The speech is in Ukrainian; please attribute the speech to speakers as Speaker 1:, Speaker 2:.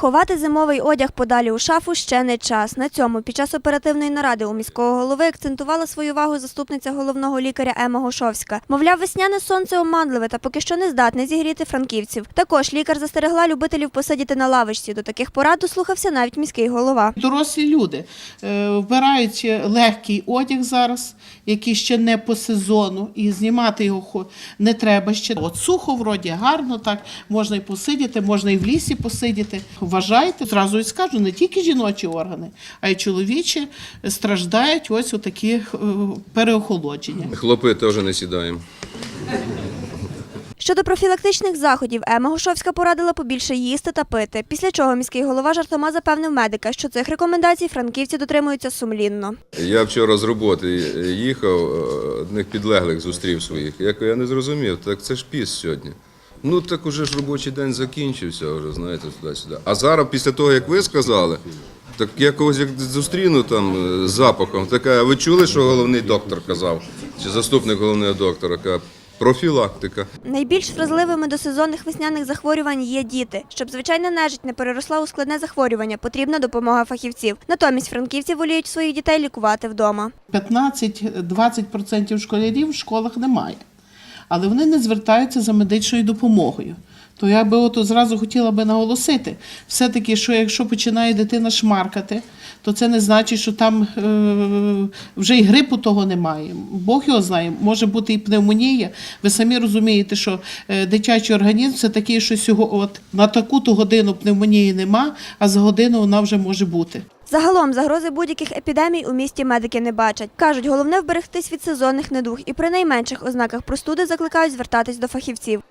Speaker 1: Ховати зимовий одяг подалі у шафу ще не час. На цьому під час оперативної наради у міського голови акцентувала свою увагу заступниця головного лікаря Ема Гошовська. Мовляв, весняне сонце оманливе та поки що не здатне зігріти франківців. Також лікар застерегла любителів посидіти на лавочці. До таких порад дослухався навіть міський голова.
Speaker 2: Дорослі люди е, вбирають легкий одяг зараз, який ще не по сезону, і знімати його не треба ще. От сухо, вроді, гарно, так можна і посидіти, можна і в лісі посидіти. Вважайте, зразу і скажу, не тільки жіночі органи, а й чоловічі страждають ось отакі е, переохолодження.
Speaker 3: Хлопи теж не сідаємо.
Speaker 1: Щодо профілактичних заходів, Ема Гошовська порадила побільше їсти та пити. Після чого міський голова жартома запевнив медика, що цих рекомендацій франківці дотримуються сумлінно.
Speaker 3: Я вчора з роботи їхав, е, одних підлеглих зустрів своїх. Я, кажу, я не зрозумів, так це ж піс сьогодні. Ну так уже ж робочий день закінчився, вже знаєте, туди-сюди. А зараз, після того, як ви сказали, так я когось як зустріну там е, з запахом. Така, ви чули, що головний доктор казав? Чи заступник головного доктора каже, профілактика.
Speaker 1: Найбільш вразливими до сезонних весняних захворювань є діти. Щоб звичайна нежить не переросла у складне захворювання, потрібна допомога фахівців. Натомість франківці воліють своїх дітей лікувати вдома.
Speaker 2: 15-20% школярів в школах немає, але вони не звертаються за медичною допомогою. То я би от зразу хотіла би наголосити, все-таки, що якщо починає дитина шмаркати, то це не значить, що там е, вже і грипу того немає. Бог його знає, може бути і пневмонія. Ви самі розумієте, що е, дитячий організм це такий, що сього, от, на таку-то годину пневмонії нема, а за годину вона вже може бути.
Speaker 1: Загалом загрози будь-яких епідемій у місті медики не бачать. Кажуть, головне вберегтись від сезонних недуг і при найменших ознаках простуди закликають звертатись до фахівців.